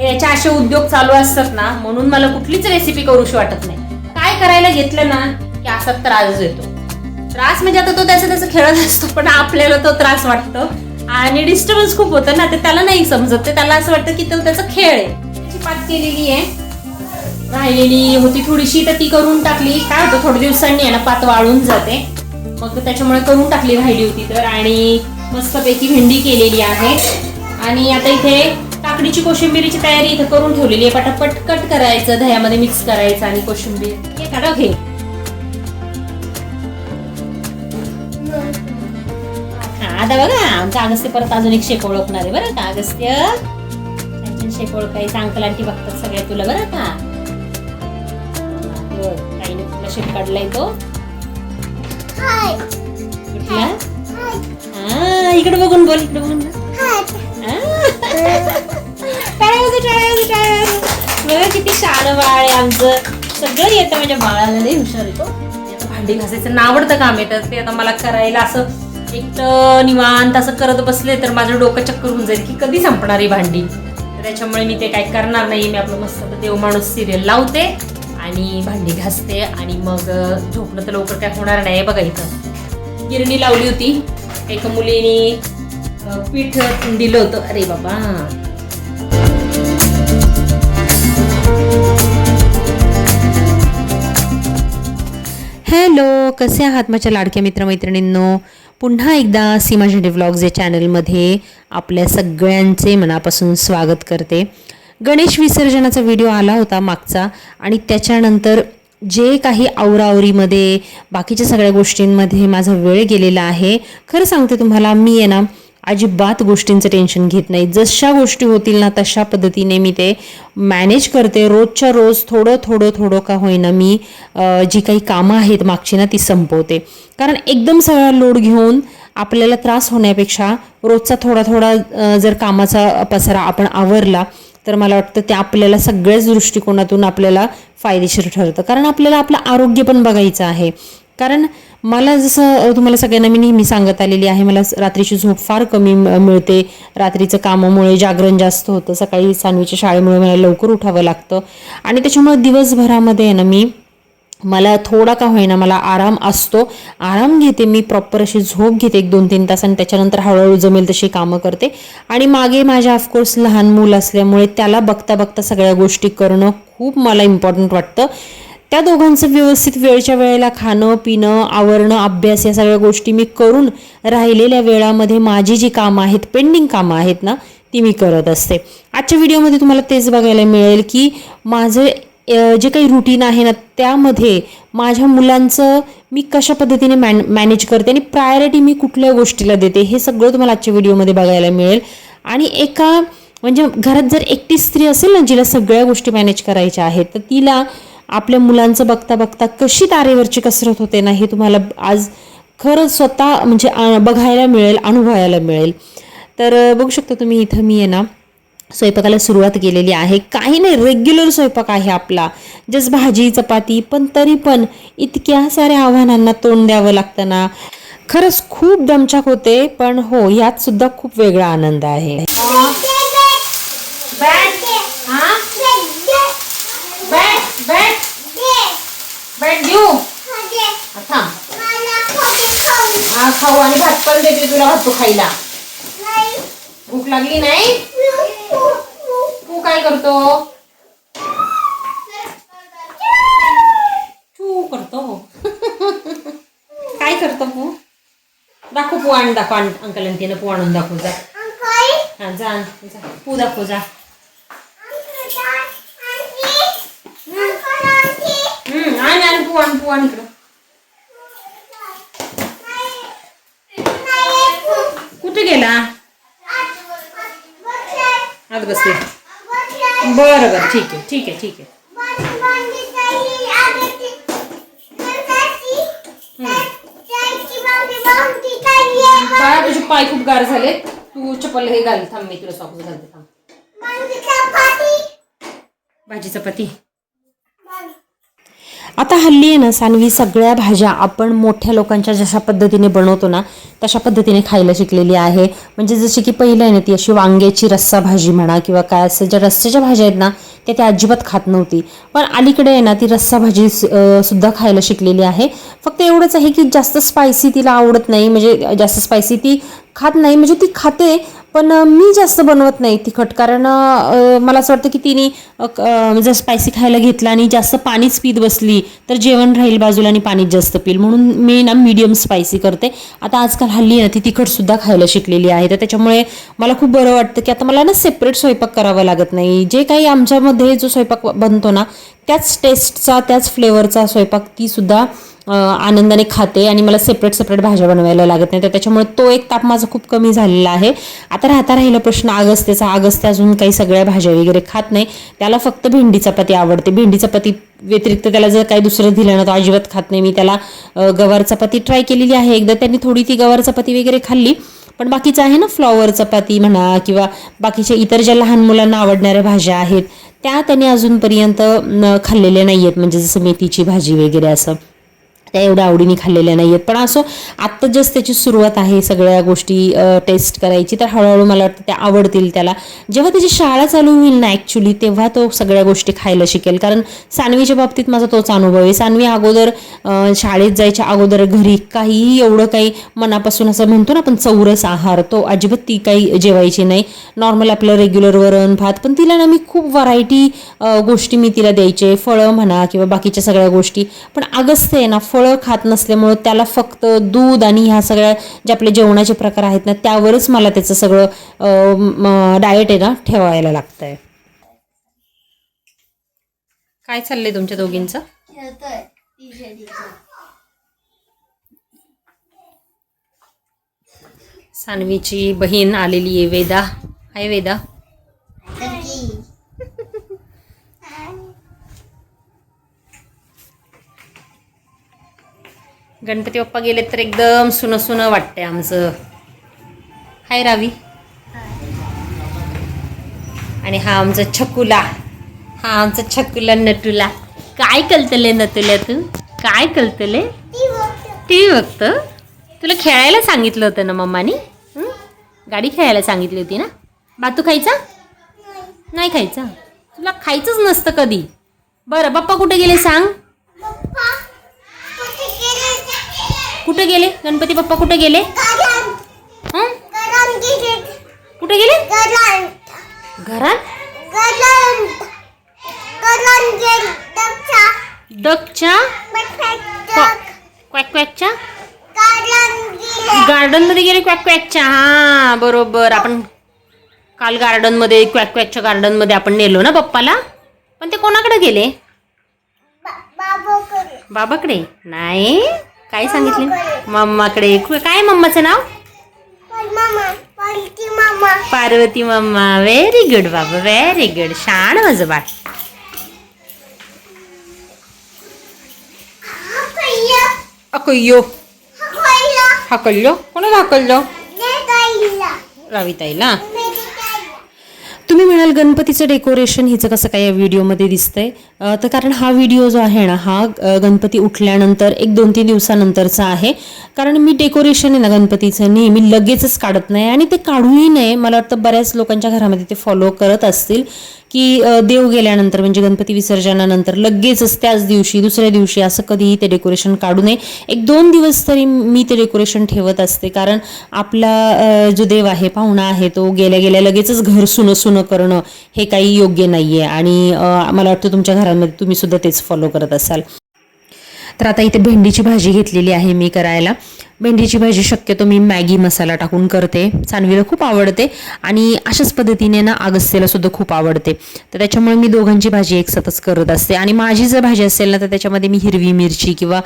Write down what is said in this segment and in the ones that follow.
याचे असे उद्योग चालू असतात ना म्हणून मला कुठलीच रेसिपी करूशी वाटत नाही. काय करायला घेतलं ना की असा त्रास येतो त्रास म्हणजे आता तो त्याचा त्याचा खेळत असतो पण आपल्याला तो त्रास वाटतो. आणि डिस्टर्बन्स खूप होतं ना ते त्याला नाही समजत. ते त्याला असं वाटतं की तो त्याचा खेळ आहे. त्याची पात केलेली आहे. राहिलेली होती थोडीशी तर ती करून टाकली. काय होतं थोड्या दिवसांनी आहे ना पात वाळून जाते. मग त्याच्यामुळे करून टाकली राहिली होती तर. आणि मस्तपैकी भेंडी केलेली आहे. आणि आता इथे काकडीची कोशिंबिरीची तयारी इथे करून ठेवलेली आहे. पटापट कट करायचं दह्यामध्ये मिक्स करायचं आणि कोशिंबीर. काढा घे. हा आता बघा आमचा अगस्त्य परत अजून एक शेप ओळखणार आहे बरं का अगस्त्य शेप ओळखायचं अंकल आंटी बघतात सगळे तुला बरं का. ताईने तुला शेप काढलाय तो. कुठला? हा इकडे बघून बोल इकडे बघून. हा. बघा किती शान बाळ आहे आमचं. सगळं येतं माझ्या बाळाला. लई हुशार येतो भांडी घासायचं ना आवडतं काम येतं ते आता मला करायला असं एकटं निवांत असं करत बसले तर माझं डोकं चक्कर होऊन जाईल की कधी संपणार ही भांडी. तर त्याच्यामुळे मी ते काय करणार नाही. मी आपलं मस्त देव माणूस सिरियल लावते आणि भांडी घासते आणि मग झोपणं तर लवकर काय होणार नाही बघा इथं. गिरणी लावली होती. एका मुलीने पीठ दिलं होतं. अरे बाबा. हॅलो कसे आहात माझ्या लाडक्या मित्रमैत्रिणींनो? पुन्हा एकदा सीमा झेंडे व्लॉग्स या चॅनलमध्ये आपल्या सगळ्यांचे मनापासून स्वागत करते. गणेश विसर्जनाचा व्हिडिओ आला होता मागचा आणि त्याच्यानंतर जे काही आवरावरीमध्ये बाकीच्या सगळ्या गोष्टींमध्ये माझा वेळ गेलेला आहे खरं सांगते तुम्हाला मी आहे ना अजिबात गोष्टींचं टेन्शन घेत नाही. जशा गोष्टी होतील ना तशा पद्धतीने मी ते मॅनेज करते. रोजच्या रोज थोडं थोडं थोडं का होईना मी जी काही कामं आहेत मागची ना ती संपवते. कारण एकदम सगळा लोड घेऊन आपल्याला त्रास होण्यापेक्षा रोजचा थोडा थोडा जर कामाचा पसारा आपण आवरला तर मला वाटतं ते आपल्याला सगळ्याच दृष्टिकोनातून आपल्याला फायदेशीर ठरतं. कारण आपल्याला आपलं आरोग्य पण बघायचं आहे. कारण मला जसं तुम्हाला सगळ्यांना मी नेहमी सांगत आलेली आहे मला रात्रीची झोप फार कमी म- मिळते. रात्रीचं कामामुळे जागरण जास्त होतं. सकाळी सानवीच्या शाळेमुळे मला लवकर उठावं लागतं. आणि त्याच्यामुळे दिवसभरामध्ये आहे ना मी मला थोडा का होईना मला आराम असतो. आराम घेते मी प्रॉपर अशी झोप घेते एक दोन तीन तास आणि त्याच्यानंतर हळूहळू जमेल तशी कामं करते. आणि मागे माझ्या ऑफकोर्स लहान मूल असल्यामुळे त्याला बघता बघता सगळ्या गोष्टी करणं खूप मला इम्पॉर्टंट वाटतं. त्या दोघांचं व्यवस्थित वेळच्या वेळेला खाणं पिणं आवरणं अभ्यास या सगळ्या गोष्टी मी करून राहिलेल्या वेळामध्ये माझी जी कामं आहेत पेंडिंग कामं आहेत ना ती मी करत असते. आजच्या व्हिडिओमध्ये तुम्हाला तेच बघायला मिळेल की माझं जे काही रुटीन आहे ना त्यामध्ये माझ्या मुलांचं मी कशा पद्धतीने मॅन मॅनेज करते आणि प्रायोरिटी मी कुठल्या गोष्टीला देते हे सगळं तुम्हाला आजच्या व्हिडिओमध्ये बघायला मिळेल. आणि एका म्हणजे घरात जर एकटी स्त्री असेल ना जिला सगळ्या गोष्टी मॅनेज करायच्या आहेत तर तिला आपल्या मुलांचं बघता बघता कशी तारेवरची कसरत होते ना हे तुम्हाला आज खरंच स्वतः म्हणजे बघायला मिळेल अनुभवायला मिळेल. तर बघू शकता तुम्ही इथं मी आहे ना स्वयंपाकाला सुरुवात केलेली आहे. काही नाही रेग्युलर स्वयंपाक आहे आपला. जस भाजी चपाती पण तरी पण इतक्या साऱ्या आव्हानांना तोंड द्यावं लागतं ना. खरंच खूप दमछाक होते पण हो यात सुद्धा खूप वेगळा आनंद आहे बॅट हा बॅट बॅट बॅट घेऊ? हा, थांब. हा खाऊ आणि भात पण देते तुला भात खायला. भूक लागली नाही? तू काय करतो? तू करतो. काय करतो पू दाखव पू आणून दाखव आण- अंकल आणि तिनं पू आणून दाखव जा. हा जा आण, जा. पू दाखव जा. आण आण पू आण पू आण इकडं. कुठे गेला? आत बसले. बरं बरं. ठीक आहे ठीक आहे ठीक आहे. बाळा तुझे पाय खूप गार झाले तू चप्पल हे घाल थांब मी तुला सॉक्स घालते थांब. भाजी चपाती. आता हल्ली आहे ना सानवी सगळ्या भाज्या आपण मोठ्या लोकांच्या जशा पद्धतीने बनवतो ना तशा पद्धतीने खायला शिकलेली आहे. म्हणजे जशी की पहिलं आहे ना ती अशी वांग्याची रस्सा भाजी म्हणा किंवा काय असं ज्या रस्स्याच्या भाज्या आहेत ना त्या त्या अजिबात खात नव्हती. पण अलीकडे आहे ना ती रस्सा भाजी सुद्धा खायला शिकलेली आहे. फक्त एवढंच आहे की जास्त स्पायसी तिला आवडत नाही. म्हणजे जास्त स्पायसी ती खात नाही. म्हणजे ती खाते पण मी जास्त बनवत नाही तिखट. कारण मला असं वाटतं की तिने जर स्पायसी खायला घेतलं आणि जास्त पाणीच पीत बसली तर जेवण राहील बाजूला आणि पाणीच जास्त पिल म्हणून मी ना मीडियम स्पायसी करते. आता आजकाल हल्ली ना ती तिखटसुद्धा खायला शिकलेली आहे. तर त्याच्यामुळे मला खूप बरं वाटतं की आता मला ना सेपरेट स्वयंपाक करावा लागत नाही. जे काही आमच्यामध्ये जो स्वयंपाक बनतो ना त्याच टेस्टचा त्याच फ्लेवरचा स्वयंपाक तीसुद्धा आनंदाने खाते आणि मला सेपरेट सेपरेट भाज्या बनवायला लागत नाही. तर त्याच्यामुळे तो एक ताप माझा खूप कमी झालेला आहे. आता राहता राहिला प्रश्न आगस्त्याचा आगस्ते अजून काही सगळ्या भाज्या वगैरे खात नाही. त्याला फक्त भेंडी चपाती आवडते. भेंडी चपाती व्यतिरिक्त त्याला जर काही दुसरं दिलं ना तो अजिबात खात नाही. मी त्याला गवार चपाती ट्राय केलेली आहे. एकदा त्यांनी थोडी ती गवार चपाती वगैरे खाल्ली. पण बाकीचं आहे ना फ्लॉवर चपाती म्हणा किंवा बाकीच्या इतर ज्या लहान मुलांना आवडणाऱ्या भाज्या आहेत त्या त्यांनी अजूनपर्यंत खाल्लेल्या नाही आहेत म्हणजे जसं मेथीची भाजी वगैरे असं. त्या एवढ्या आवडीने खाल्लेल्या नाही आहेत पण असो आत्ता जस्ट त्याची सुरुवात आहे सगळ्या गोष्टी टेस्ट करायची. तर हळूहळू मला वाटतं त्या आवडतील त्याला. जेव्हा त्याची शाळा चालू होईल ना ॲक्च्युली तेव्हा तो सगळ्या गोष्टी खायला शिकेल. कारण सानवीच्या बाबतीत माझा तोच अनुभव आहे. सानवी अगोदर शाळेत जायच्या अगोदर घरी काहीही एवढं काही मनापासून असं म्हणतो ना आपण चौरस आहार तो अजिबात ती काही जेवायची नाही. नॉर्मल आपलं रेग्युलर वरण भात पण तिला ना मी खूप व्हरायटी गोष्टी मी तिला द्यायचे. फळं म्हणा किंवा बाकीच्या सगळ्या गोष्टी. पण अगस्त आहे ना फळं खात नसल्यामुळं त्याला फक्त दूध आणि ह्या सगळ्या जे आपले जेवणाचे प्रकार आहेत ना त्यावरच मला त्याचं सगळं डाएट आहे ना ठेवायला लागतं आहे काय चाललंय तुमच्या दोघींचं? सानवीची बहीण आलेली आहे वेदा. हाय वेदा. गणपती बाप्पा गेले तर एकदम सुनं सुनं वाटतंय आमचं. हाय रावी. आणि हा आमचा छकुला. हा आमचा छकुला नटुला. काय कलतले नटुल्या तू? काय कलतले टी व्ही बघतो तुला खेळायला सांगितलं होतं ना मम्मानी? हं? गाडी खेळायला सांगितली होती ना? बातू खायचा? नाही खायचा. तुला खायचंच नसतं कधी. बरं बाप्पा कुठे गेले सांग? कुठे गेले? गणपती बाप्पा कुठे गेले? हं? कुठे गेले? घरात? डकच्या क्वॅक क्वॅकच्या गार्डनमध्ये गेले. क्वॅक क्वॅकच्या हा बरोबर. आपण काल गार्डनमध्ये क्वॅक क्वॅकच्या गार्डनमध्ये आपण नेलो ना पप्पाला? पण ते कोणाकडे गेले? बाबाकडे? नाही. काय सांगितले? मम्माकडे काय मम्माचं नाव? पार्वती मम्मा. व्हेरी गुड बाबा. व्हेरी गुड शाण माझं बाळ अकय्यो हाकललो? कोणाला हाकललो? राविताईला तुम्ही म्हणाल गणपतीचं डेकोरेशन हिचं कसं काय या व्हिडिओमध्ये दिसतंय? तर कारण हा व्हिडिओ जो आहे ना हा गणपती उठल्यानंतर एक दोन तीन दिवसानंतरचा आहे. कारण मी डेकोरेशन आहे ना गणपतीचं नेहमी लगेचच काढत नाही आणि ते काढूही नये. मला वाटतं बऱ्याच लोकांच्या घरामध्ये ते फॉलो करत असतील. की देव गेल्यानंतर म्हणजे गणपती विसर्जनानंतर लगेचच त्याच दिवशी दुसऱ्या दिवशी असं कधीही ते डेकोरेशन काढू नये. एक दोन दिवस तरी मी ते डेकोरेशन ठेवत असते. कारण आपला जो देव आहे पाहुणा आहे तो गेल्या गेल्या लगेचच घर सुनं सुनं करणं हे काही योग्य नाही आहे आणि मला वाटतं तुमच्या घरामध्ये तुम्ही सुद्धा तेच फॉलो करत असाल. तर आता इथे भेंडीची भाजी घेतलेली आहे मी करायला. भेंडीची भाजी शक्यतो मी मॅगी मसाला टाकून करते. सानवीला खूप आवडते आणि अशाच पद्धतीने ना आगस्तेला सुद्धा खूप आवडते. तर त्याच्यामुळे मी दोघांची भाजी एकसाथच करत असते. आणि माझी जर भाजी असेल ना तर त्याच्यामध्ये मी हिरवी मिरची किंवा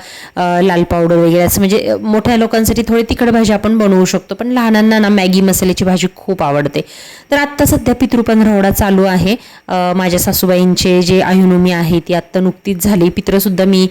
लाल पावडर वगैरे असं म्हणजे मोठ्या लोकांसाठी थोडी तिखट भाजी आपण बनवू शकतो. पण लहानांना ना मॅगी मसाल्याची भाजी खूप आवडते. तर आत्ता सध्या पितृपंधरवडा चालू आहे. माझ्या सासूबाईंचे जे आयुनुमी आहे ती आत्ता नुकतीच झाली. पित्रसुद्धा मी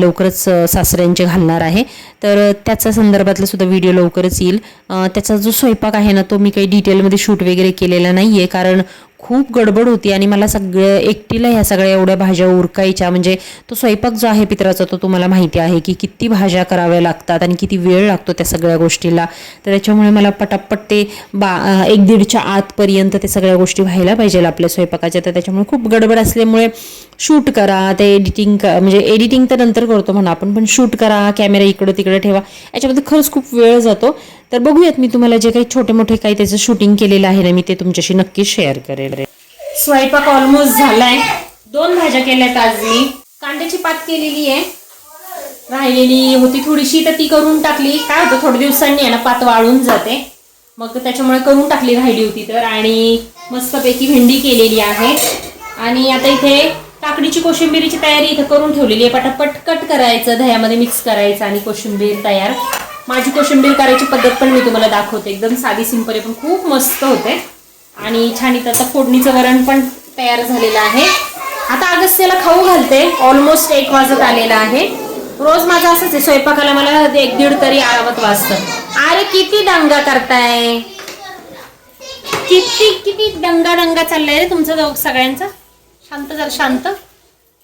लवकरच सासऱ्यांचे घालणार आहे. तर त्याचा संदर्भातला सुद्धा व्हिडिओ लवकरच येईल. त्याचा जो स्वयंपाक आहे ना तो मी काही डिटेलमध्ये शूट वगैरे केलेला नाही आहे कारण खूप गडबड होती आणि मला सगळ्या एकटीला ह्या सगळ्या एवढ्या भाज्या उरकायच्या. म्हणजे तो स्वयंपाक जो आहे पित्राचा तो तुम्हाला माहिती आहे की किती भाज्या कराव्या लागतात आणि किती वेळ लागतो त्या सगळ्या गोष्टीला. तर त्याच्यामुळे मला पटापट ते बा एक दीडच्या आतपर्यंत ते सगळ्या गोष्टी व्हायला पाहिजे आपल्या स्वयंपाकाच्या. तर त्याच्यामुळे खूप गडबड असल्यामुळे शूट करा ते एडिटिंग म्हणजे एडिटिंग तर नंतर करतो म्हणा आपण पण शूट करा कॅमेरा इकडं तिकडे ठेवा. याच्यामध्ये खरंच खूप वेळ जातो. तर बघूयात मी तुम्हाला जे काही छोटे मोठे काही त्याचं शूटिंग केलेलं आहे ना मी ते तुमच्याशी नक्की शेअर करेल स्वयंपाक ऑलमोस्ट झालाय. दोन भाज्या केल्यात आज मी. कांद्याची पात केलेली आहे. राहिलेली होती थोडीशी तर ती करून टाकली. काय होतं थोड्या दिवसांनी आहे ना पात वाळून जाते. मग त्याच्यामुळे करून टाकली राहिली होती तर. आणि मस्तपैकी भेंडी केलेली आहे. आणि आता इथे काकडीची कोशिंबिरीची तयारी इथे करून ठेवलेली आहे. पटापट कट करायचं दह्यामध्ये मिक्स करायचं आणि कोशिंबीर तयार. माझी कोशिंबीर करायची पद्धत पण मी तुम्हाला दाखवते. एकदम साधी सिंपल आहे पण खूप मस्त होते. आणि छान इथं आता फोडणीचं वरण पण तयार झालेलं आहे. आता अगस्त्याला खाऊ घालते. ऑलमोस्ट एक वाजत आलेला आहे. रोज माझं असंच आहे. स्वयंपाकाला मला एक दीड तरी आरामात वाजतं. अरे किती दंगा करताय. किती किती दंगा दंगा चाललाय रे तुमचं सगळ्यांचा. शांत जरा शांत.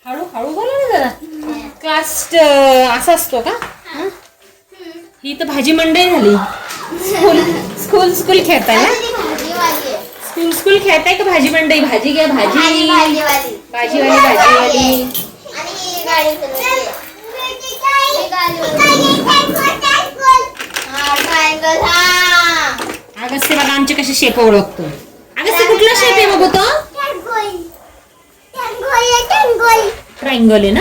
हळू हळू बोला ना जरा. क्लास असा असतो का? हं? तर भाजी मंडई झाली स्कूल स्कूल स्कूल खेळताय ना. स्कूल स्कूल खेळताय का भाजी मंडई भाजी घ्या भाजी भाजी भाजीवाली भाजीवाली. अगस्ते बघा आमचे कसे शेप ओळखतो अगस्ते कुठला शेप आहे बघू तो ट्रायंगल आहे ना.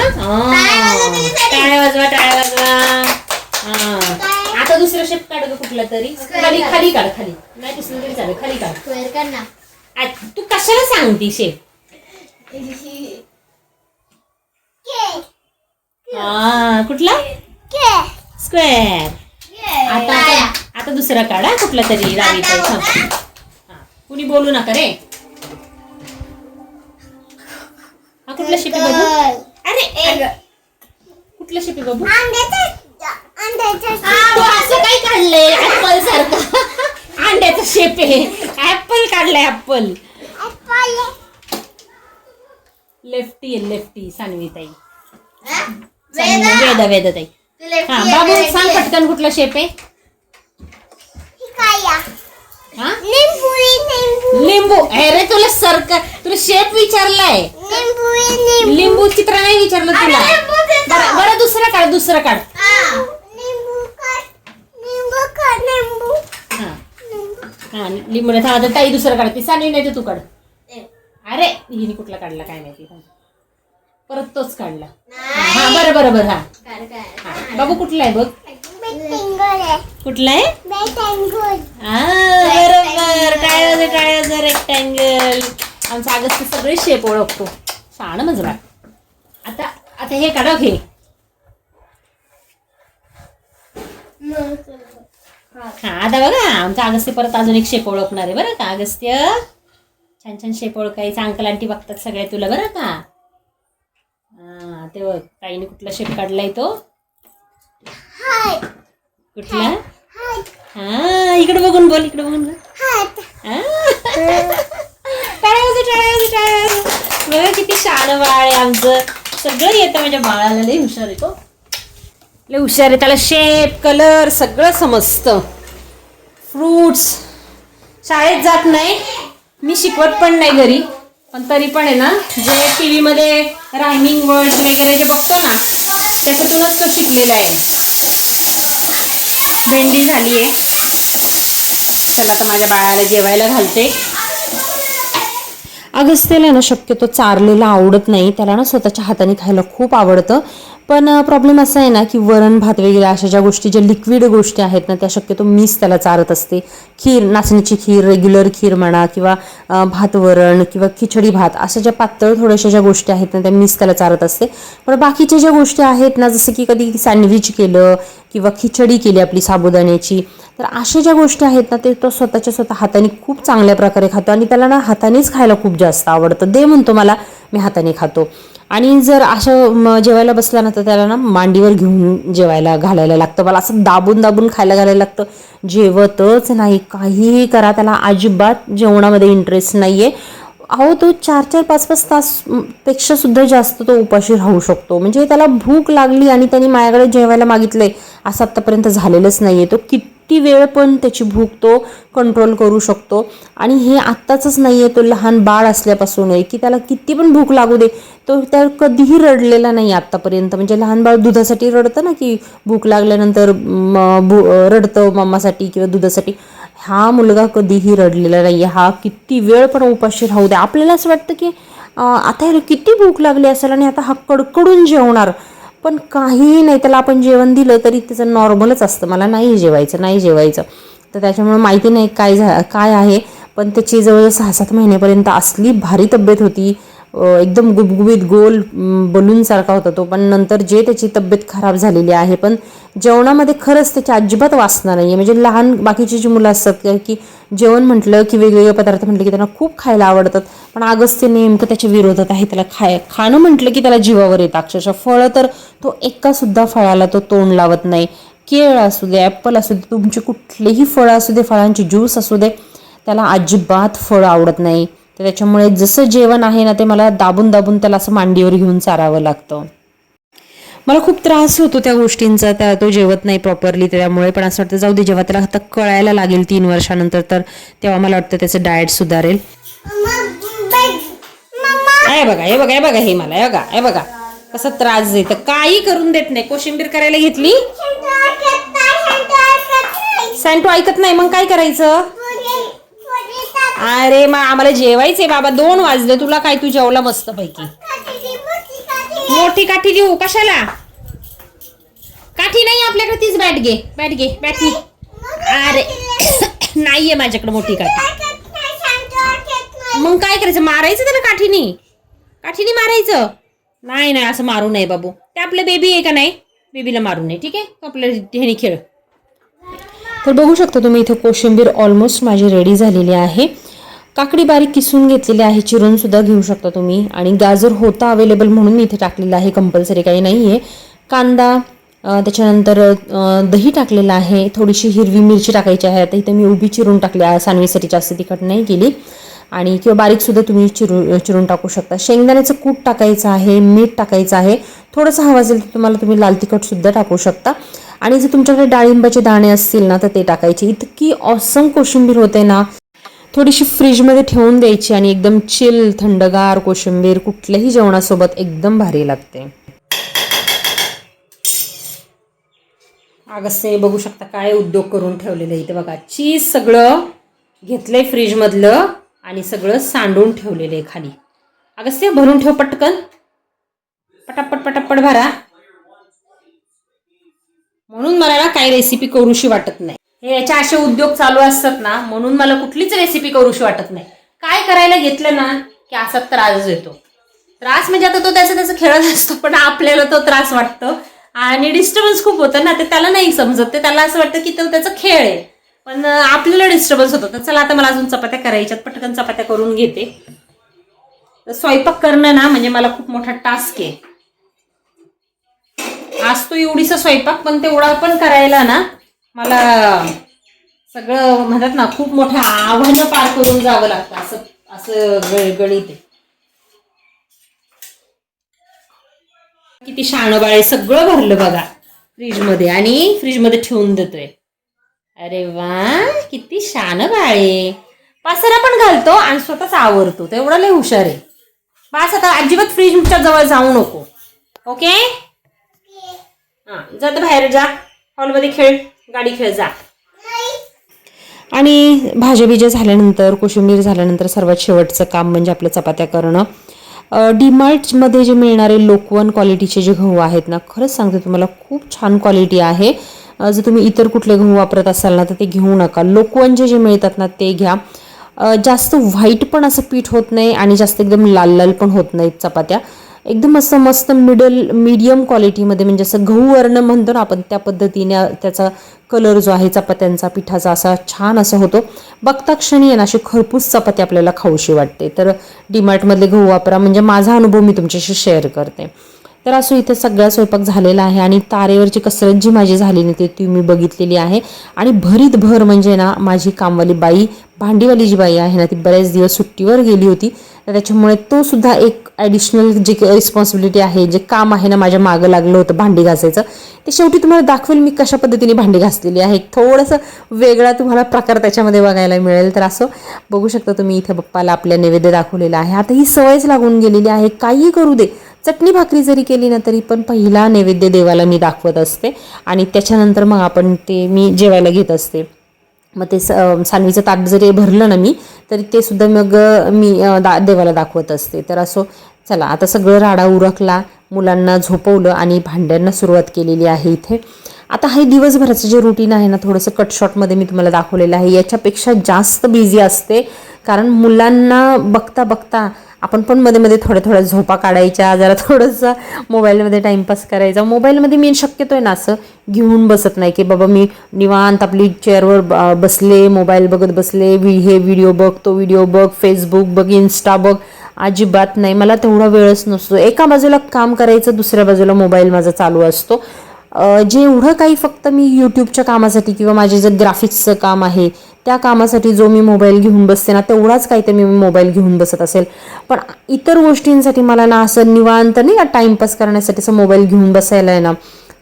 टाळ्या वाजवा टाळ्या वाजवा हा. आता दुसरा शेप काढ ग कुठला तरी? खाली खाली काढ खाली. नाही दिसलं तरी चालेल खाली काढ. Square कर ना. आ, तू कशाला सांगती शेप हा कुठला? स्क्वेअर आता आता आता दुसरा काढा कुठला तरी राणीचा आता. हा. कुणी बोलू नका रे. हा कुठला शेपी बघू. अरे. कुठला शेपी बघू? असं काय काढलंय? ऍपल सारखं. अंड्याचा शेप आहे. ऍपल काढलाय ऍपल लेफ्टी आहे. लेफ्टी सानवी ताई वेदा वेदा ताई. हा बाबू सांग. पटकन कुठला शेप आहे? हा लिंबू. अरे तुला सरकार तुला शेप विचारलाय. लिंबू चित्र नाही विचारलं तुला. बरं बरं दुसरा काढ दुसरा काढ. हा. हा. हा लिंबू नाही आता ताई दुसरा काढ. ती सानवी नाही तू काढ. अरे हिने कुठला काढला काय माहिती. परत तोच काढला. हा बरं बरं बरं हा. हा. बाबू कुठला आहे बघ? कुठला आहे? हा बरोबर. टाळ्या टाळ्या रेक्टँगल आमचा अगस्त सगळे शेप ओळखतो. छान म्हणजे बा आता आता हे काढा घे. हा आता बघा. आमचा अगस्त्य परत अजून एक शेप ओळखणार आहे. बरं का अगस्त्य छान छान शेप ओळखायचं. अंकल आंटी बघतात सगळ्या तुला बरं का? हा ते बघ ताईने कुठला शेप काढलाय तो? कुठला? हा इकडे बघून बोल इकडे बघून बोल. हा. बघा किती शान बाळ आहे आमचं. सगळं येतं माझ्या बाळाला लय हुशार आहे तो. लय हुशार आहे त्याला शेप कलर सगळं समजतं. फ्रूट्स शाळेत जात नाही. मी शिकवत पण नाही घरी. पण तरी पण आहे ना जे टी व्हीमध्ये रायमिंग वर्ड वगैरे जे बघतो ना त्याच्यातूनच तो शिकलेला आहे. भेंडी झाली आहे. चला आता माझ्या बाळाला जेवायला घालते. अगस्त्याला ना शक्यतो चारलेलं आवडत नाही. त्याला ना स्वतःच्या हाताने खायला खूप आवडतं. पण प्रॉब्लेम असा आहे ना की वरण भात वगैरे अशा ज्या गोष्टी ज्या लिक्विड गोष्टी आहेत ना त्या शक्यतो मीच त्याला चारत असते. खीर नाचणीची खीर रेग्युलर खीर म्हणा किंवा भात वरण किंवा खिचडी भात अशा ज्या पातळ थोड्याशा ज्या गोष्टी आहेत ना त्या मीच त्याला चारत असते. पण बाकीच्या ज्या गोष्टी आहेत ना जसं की कधी सँडविच केलं किंवा खिचडी केली आपली साबुदाण्याची तर अशा ज्या गोष्टी आहेत ना ते तो स्वतःच्या स्वतः हाताने खूप चांगल्या प्रकारे खातो आणि त्याला ना हातानेच खायला खूप जास्त आवडतं. दे म्हणतो मला मी हाताने खातो. आणि जर असं जेवायला बसला ना तर त्याला ना मांडीवर घेऊन जेवायला घालायला लागतं. मला असं दाबून दाबून खायला घालायला लागतं. जेवतच नाही काहीही करा त्याला अजिबात जेवणामध्ये इंटरेस्ट नाही आहे अहो तो चार चार पाच पाच तासपेक्षा सुद्धा जास्त तो उपाशी राहू शकतो. म्हणजे त्याला भूक लागली आणि त्यांनी माझ्याकडे जेवायला मागितलंय असं आत्तापर्यंत झालेलंच नाही आहे तो किती वेळ पण त्याची भूक तो कंट्रोल करू शकतो. आणि हे आत्ताचंच नाही आहे तो लहान बाळ असल्यापासून आहे की त्याला किती पण भूक लागू दे तो त्या कधीही रडलेला नाही आत्तापर्यंत. म्हणजे लहान बाळ दुधासाठी रडतं ना की भूक लागल्यानंतर भू रडतं मम्मासाठी किंवा दुधासाठी. हा मुलगा कधीही रडलेला नाही हा किती वेळ पण उपाशी राहू दे. आपल्याला असं वाटतं की आता ह्याला किती भूक लागली असेल आणि आता हा कडकडून जेवणार. पण काहीही नाही त्याला आपण जेवण दिलं तरी त्याचं नॉर्मलच असतं. मला नाही जेवायचं नाही जेवायचं. तर त्याच्यामुळे माहिती नाही काय झा काय आहे. पण त्याची जवळजवळ सहा सात महिन्यापर्यंत असली भारी तब्येत होती. एकदम गुबगुबीत गोल बलूनसारखा होता तो. पण नंतर जे त्याची तब्येत खराब झालेली आहे पण जेवणामध्ये खरंच त्याची अजिबात वासना नाही आहे म्हणजे लहान बाकीची जी मुलं असतात की जेवण म्हटलं की वेगवेगळे पदार्थ म्हटलं की त्यांना खूप खायला आवडतात. पण अगस्त्य नेमकं त्याच्या विरोधात आहे त्याला खाय खाणं म्हटलं की त्याला जीवावर येतं अक्षरशः. फळं तर तो एका सुद्धा फळाला तो तोंड लावत नाही. केळ असू दे ॲपल असू दे तुमचे कुठलेही फळं असू दे फळांचे ज्यूस असू दे त्याला अजिबात फळं आवडत नाही. तर त्याच्यामुळे जसं जेवण आहे ना ते मला दाबून दाबून त्याला असं मांडीवर घेऊन चारावं लागतं. मला खूप त्रास होतो त्या गोष्टींचा त्या तो जेवत नाही प्रॉपरली त्यामुळे पण असं वाटतं जाऊ दे जेव्हा त्याला आता कळायला लागेल तीन वर्षानंतर तर तेव्हा मला वाटतं त्याचं डाएट सुधारेल. हे बघा हे बघा हे बघा हे मला हे बघा हे बघा. कसा त्रास देतं काही करून देत नाही. कोशिंबीर करायला घेतली? सँटो ऐकत नाही. मग काय करायचं? अरे मग आम्हाला जेवायचंय बाबा. दोन वाजले. तुला काय तू जेवला मस्त पैकी मोठी काठी देऊ. कशाला? काठी नाही आपल्याकडे. तीच बॅट घे. बॅट घे. बॅट घे. अरे नाहीये माझ्याकडे मोठी काठी. मग काय करायचं? मारायचं त्याला काठीनी? काठीनी मारायचं? नाही नाही असं मारू नये बाबू. ते आपलं बेबी आहे का नाही? बेबीला मारू नये. ठीक आहे? आपल्या ह्यानी खेळ. तर बघू शकता तुम्ही इथे कोशिंबीर ऑलमोस्ट माझी रेडी झालेली आहे. काकडी बारीक किसून घेतलेली आहे. चिरून सुद्धा घेऊ शकता तुम्ही. आणि गाजर होता अवेलेबल म्हणून मी इथे टाकलेलं आहे. कंपल्सरी काही नाही आहे कांदा त्याच्यानंतर दही टाकलेलं आहे. थोडीशी हिरवी मिरची टाकायची आहे. आता इथे मी उभी चिरून टाकली आहे. सानवीसाठी जास्त तिखट नाही केली. आणि किंवा बारीकसुद्धा तुम्ही चिरू चिरून टाकू शकता. शेंगदाण्याचं कूट टाकायचं आहे. मीठ टाकायचं आहे. थोडंसं हवं असेल तर तुम्हाला तुम्ही लाल तिखटसुद्धा टाकू शकता. आणि जर तुमच्याकडे डाळिंबाचे दाणे असतील ना तर ते टाकायचे. इतकी ऑसम कोशिंबीर होते ना थोडीशी फ्रीजमध्ये ठेवून द्यायची आणि एकदम चिल थंडगार कोशिंबीर कुठल्याही जेवणासोबत एकदम भारी लागते. अगस्ते बघू शकता काय उद्योग करून ठेवलेलं इथे बघा. चीज सगळं घेतलंय फ्रीजमधलं आणि सगळं सांडून ठेवलेलं आहे खाली. अगस्त्य भरून ठेव पटकन. पटापट पटापट भरा. म्हणून मला ना काही रेसिपी करूशी वाटत नाही. हे याच्या असे उद्योग चालू असतात ना म्हणून मला कुठलीच रेसिपी करूशी वाटत नाही. काय करायला घेतलं ना की असा त्रास येतो. त्रास म्हणजे आता तो त्याचं त्याचं खेळत असतो पण आपल्याला तो त्रास वाटतो. आणि डिस्टर्बन्स खूप होतं ना ते त्याला नाही समजत. ते त्याला असं वाटतं की तो त्याचा खेळ आहे. पण आपल्याला डिस्टर्बन्स होतं. तर चला आता मला अजून चपात्या करायच्यात. पटकन चपात्या करून घेते. तर स्वयंपाक करणं ना म्हणजे मला खूप मोठा टास्क आहे. आज तो एवढीसा स्वयंपाक पण तेवढा पण करायला ना मला सगळं म्हणतात ना खूप मोठं आव्हानं पार करून जावं लागतं असं असं गळ- आहे. किती शाणं बाळे सगळं भरलं बघा फ्रीजमध्ये आणि फ्रीजमध्ये ठेवून देतोय. अरे वा किती शान बाळे पासरा पण घालतो आणि स्वतःच आवरतो तेवढा लय हुशार आहे. बस आता अजिबात फ्रीजच्या जवळ जाऊ नको. ओके? हा जात बाहेर जा. हॉलमध्ये खेळ. गाडी खेळ जा. आणि भाज्या बिज्या झाल्यानंतर कोशिंबीर झाल्यानंतर सर्वात शेवटचं काम म्हणजे आपलं चपात्या करणं. डीमार्टमध्ये जे मिळणारे लोकवन क्वालिटीचे जे गहू आहेत ना खरंच सांगते तुम्हाला खूप छान क्वालिटी आहे. जर तुम्ही इतर कुठले गहू वापरत असाल ना तर ते घेऊ नका. लोकवन जे जे मिळतात ना ते घ्या. जास्त व्हाईट पण असं पीठ होत नाही आणि जास्त एकदम लाल लाल पण होत नाहीत चपात्या. एकदम असं मस्त मिडल मीडियम क्वालिटीमध्ये म्हणजे असं गहू वर्ण म्हणतो ना आपण त्या पद्धतीने त्याचा कलर जो आहे चपात्यांचा पिठाचा असा छान असा होतो. बघता क्षणी आहे ना अशी खरपूस चपाती आपल्याला खाऊशी वाटते. तर डीमार्टमधले गहू वापरा म्हणजे माझा अनुभव मी तुमच्याशी शेअर करते. तर असो इथं सगळा स्वयंपाक झालेला आहे आणि तारेवरची कसरत जी माझी झाली नाही ती मी बघितलेली आहे. आणि भरीत भर म्हणजे ना माझी कामवाली बाई भांडीवाली जी बाई आहे ना ती बरेच दिवस सुट्टीवर गेली होती. तर त्याच्यामुळे तो सुद्धा एक ॲडिशनल जे रिस्पॉन्सिबिलिटी आहे जे काम आहे ना माझ्या मागं लागलं होतं भांडी घासायचं. ते शेवटी तुम्हाला दाखवेल मी कशा पद्धतीने भांडी घासलेली आहे. थोडंसं वेगळा तुम्हाला प्रकार त्याच्यामध्ये बघायला मिळेल. तर असं बघू शकता तुम्ही इथे पप्पाला आपल्या नैवेद्य दाखवलेला आहे. आता ही सवयच लागून गेलेली आहे. काहीही करू दे चटणी भाकरी जरी केली ना तरी पण पहिला नैवेद्य देवाला मी दाखवत असते. आणि त्याच्यानंतर मग आपण ते मी जेवायला घेत असते. मग ते स सानवीचं ताट जरी भरलं ना मी तरी ते सुद्धा मग मी दा देवाला दाखवत असते. तर असो चला आता सगळं राडा उरकला मुलांना झोपवलं आणि भांड्यांना सुरुवात केलेली आहे इथे. आता हे दिवसभराचं जे रुटीन आहे ना थोडंसं कटशॉटमध्ये मी तुम्हाला दाखवलेलं आहे. याच्यापेक्षा जास्त बिझी असते. कारण मुलांना बघता बघता आपण पण मध्ये मध्ये थोड्या थोड्या झोपा काढायच्या जरा थोडंसं मोबाईलमध्ये टाईमपास करायचा. मोबाईलमध्ये मी शक्यतो आहे ना असं घेऊन बसत नाही की बाबा मी निवांत आपली चेअरवर ब- बसले मोबाईल बघत बसले वि हे व्हिडिओ बघ तो व्हिडिओ बघ फेसबुक बघ इन्स्टा बघ अजिबात नाही. मला तेवढा वेळच नसतो. एका बाजूला काम करायचं दुसऱ्या बाजूला मोबाईल माझा चालू असतो. जेवढं काही फक्त मी यूट्यूबच्या कामासाठी किंवा माझे जे ग्राफिक्सचं काम आहे त्या कामासाठी जो मी मोबाईल घेऊन बसते ना तेवढाच काहीतरी मी मोबाईल घेऊन बसत असेल. पण इतर गोष्टींसाठी मला ना असं निवांत नाही का टाईमपास करण्यासाठी असं मोबाईल घेऊन बसायला आहे ना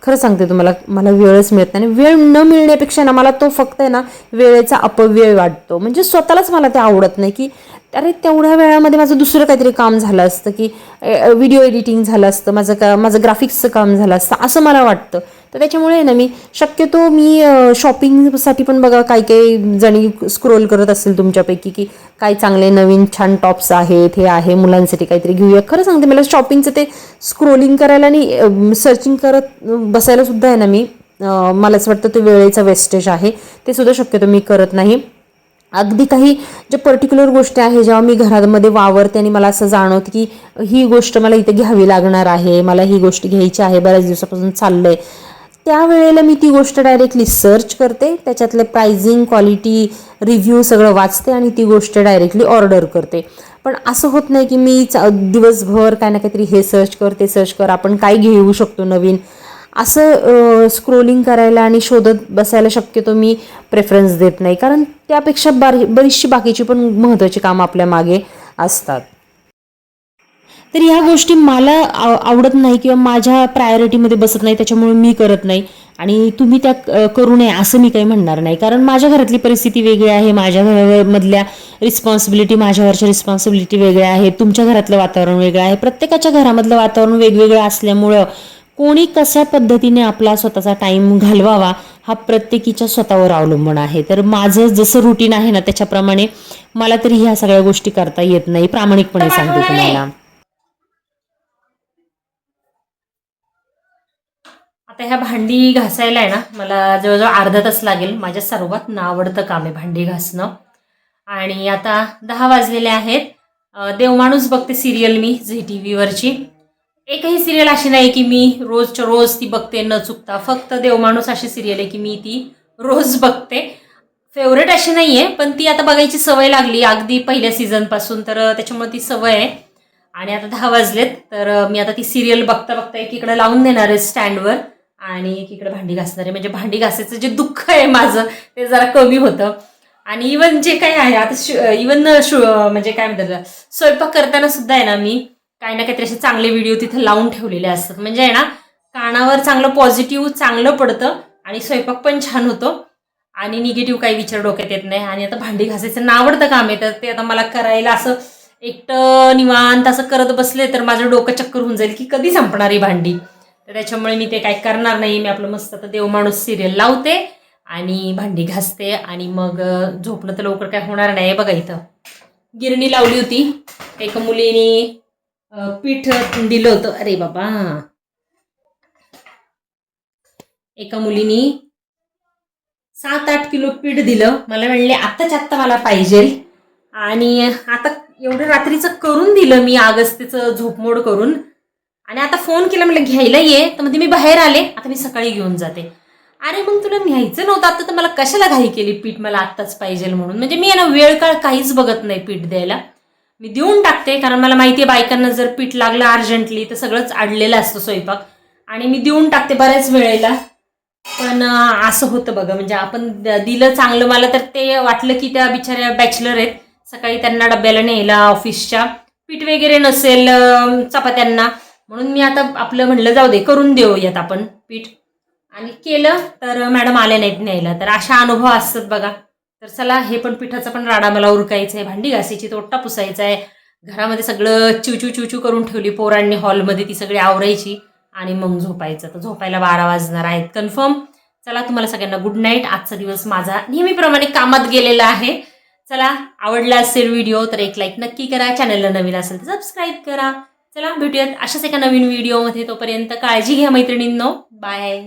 खरं सांगते तुम्हाला मला वेळच मिळत नाही. वेळ न मिळण्यापेक्षा ना मला तो फक्त आहे ना वेळेचा अपव्यय वाटतो. म्हणजे स्वतःलाच मला ते आवडत नाही की अरे तेवढ्या वेळामध्ये माझं दुसरं काहीतरी काम झालं असतं की व्हिडिओ एडिटिंग झालं असतं माझं का माझं ग्राफिक्सचं काम झालं असतं असं मला वाटतं. तर त्याच्यामुळे आहे ना मी शक्यतो मी शॉपिंगसाठी पण बघा काही काही जणी स्क्रोल करत असेल तुमच्यापैकी की काय चांगले नवीन छान टॉप्स आहेत हे आहे मुलांसाठी काहीतरी घेऊया. खरं सांगते मला शॉपिंगचं ते स्क्रोलिंग करायला आणि सर्चिंग करत बसायला सुद्धा आहे ना मी मला असं वाटतं ते वेळेचा वेस्टेज आहे. ते सुद्धा शक्यतो मी करत नाही. अगदी काही जे पर्टिक्युलर गोष्टी आहे जेव्हा मी घरामध्ये वावरते आणि मला असं जाणवतं की ही गोष्ट मला इथे घ्यावी लागणार आहे मला ही गोष्ट घ्यायची आहे बऱ्याच दिवसापासून चाललंय. त्यावेळेला मी ती गोष्ट डायरेक्टली सर्च करते त्याच्यातले प्राइझिंग क्वालिटी रिव्ह्यू सगळं वाचते आणि ती गोष्ट डायरेक्टली ऑर्डर करते. पण असं होत नाही की मी चा- दिवसभर काय ना काहीतरी हे सर्च कर ते सर्च कर आपण काय घेऊ शकतो नवीन. असं स्क्रोलिंग करायला आणि शोधत बसायला शक्यतो मी प्रेफरन्स देत नाही. कारण त्यापेक्षा बारी बरीचशी बाकीची पण महत्त्वाची कामं आपल्या मागे असतात. तर ह्या गोष्टी मला आवडत नाही किंवा माझ्या प्रायोरिटीमध्ये बसत नाही त्याच्यामुळे मी करत नाही. आणि तुम्ही त्या करू नये असं मी काही म्हणणार नाही. कारण माझ्या घरातली परिस्थिती वेगळी आहे माझ्या घरामधल्या रिस्पॉन्सिबिलिटी माझ्यावरच्या रिस्पॉन्सिबिलिटी वेगळ्या आहेत तुमच्या घरातलं वातावरण वेगळं आहे. प्रत्येकाच्या घरामधलं वातावरण वेगवेगळं असल्यामुळं कोणी कशा पद्धतीने आपला स्वतःचा टाईम घालवावा हा प्रत्येकीच्या स्वतःवर अवलंबून आहे. तर माझं जसं रुटीन आहे ना त्याच्याप्रमाणे मला तरी ह्या सगळ्या गोष्टी करता येत नाही. प्रामाणिकपणे सांगते तुम्हाला. आता ह्या भांडी घासायला आहे ना मला जवळजवळ अर्धा तास लागेल. माझ्या सर्वात नावडतं काम आहे भांडी घासणं. आणि आता दहा वाजलेले आहेत. देवमाणूस बघते सिरियल मी झी टी व्हीवरची एकही सिरियल अशी नाही की मी रोजच्या रोज ती बघते न चुकता. फक्त देवमाणूस अशी सिरियल आहे की मी ती रोज बघते. फेवरेट अशी नाही आहे पण ती आता बघायची सवय लागली. अगदी पहिल्या सीझनपासून तर त्याच्यामुळे ती सवय आहे. आणि आता दहा वाजलेत तर मी आता ती सिरियल बघता बघता एकीकडे लावून देणार आहे स्टँडवर आणि एकीकडे भांडी घासणार आहे. म्हणजे भांडी घासायचं जे दुःख आहे माझं ते जरा कमी होतं. आणि इवन जे काही आहे आता इवन म्हणजे काय म्हणतात स्वयंपाक करताना सुद्धा आहे ना मी काही ना काहीतरी असे चांगले व्हिडिओ तिथे लावून ठेवलेले असतात. म्हणजे आहे ना कानावर चांगलं पॉझिटिव्ह चांगलं पडतं आणि स्वयंपाक पण छान होतो. आणि निगेटिव्ह काही विचार डोक्यात येत नाही. आणि आता भांडी घासायचं नावडतं काम आहे तर ते आता मला करायला असं एकटं निवांत असं करत बसले तर माझं डोकं चक्कर होऊन जाईल की कधी संपणार ही भांडी? तर त्याच्यामुळे मी ते काय करणार नाही. मी आपलं मस्त आता देवमाणूस सिरियल लावते आणि भांडी घासते आणि मग झोपणं तर लवकर काय होणार नाही बघा इथं. गिरणी लावली होती. एका मुलीने पीठ दिलं होतं. अरे बाबा. एका मुलीनी सात आठ किलो पीठ दिलं. मला म्हणले आत्ताच आत्ता मला पाहिजे आणि आता एवढं रात्रीचं करून दिलं मी आगस्तीचं झोपमोड करून. आणि आता फोन केला म्हटलं घ्यायला ये. तर म्हणजे मी बाहेर आले. आता मी सकाळी घेऊन जाते. अरे मग तुला न्यायचं नव्हतं आता तर मला कशाला घाई केली पीठ? मला आत्ताच पाहिजे म्हणून. म्हणजे मी यांना वेळ काळ काहीच बघत नाही पीठ द्यायला. मी देऊन टाकते कारण मला माहिती आहे बायकांना जर पीठ लागलं अर्जंटली तर सगळंच अडलेलं असतं स्वयंपाक. आणि मी देऊन टाकते बऱ्याच वेळेला. पण असं होतं बघा म्हणजे आपण दिलं चांगलं मला तर ते वाटलं की त्या बिचाऱ्या बॅचलर आहेत. सकाळी त्यांना डब्याला न्यायला ऑफिसच्या. पीठ वगैरे नसेल चपात्यांना. म्हणून मी आता आपलं म्हणलं जाऊ दे करून देऊयात आपण पीठ. आणि केलं तर मॅडम आले नाहीत न्यायला. तर अशा अनुभव असतात बघा. तर चला हे पण पिठाचा पण राडा मला उरकायचा आहे. भांडी घासायची तोट्टा पुसायचा आहे. घरामध्ये सगळं चिवचू चिवचू करून ठेवली पोरांनी हॉलमध्ये ती सगळी आवरायची आणि मग झोपायचं. तर झोपायला बारा वाजणार आहेत कन्फर्म. चला तुम्हाला सगळ्यांना गुड नाईट. आजचा दिवस माझा नेहमीप्रमाणे कामात गेलेला आहे. चला आवडला असेल व्हिडिओ तर एक लाईक नक्की करा. चॅनलला नवीन असेल तर सबस्क्राईब करा. चला भेटूयात अशाच एका नवीन व्हिडिओमध्ये. तोपर्यंत काळजी घ्या मैत्रिणींनो. बाय.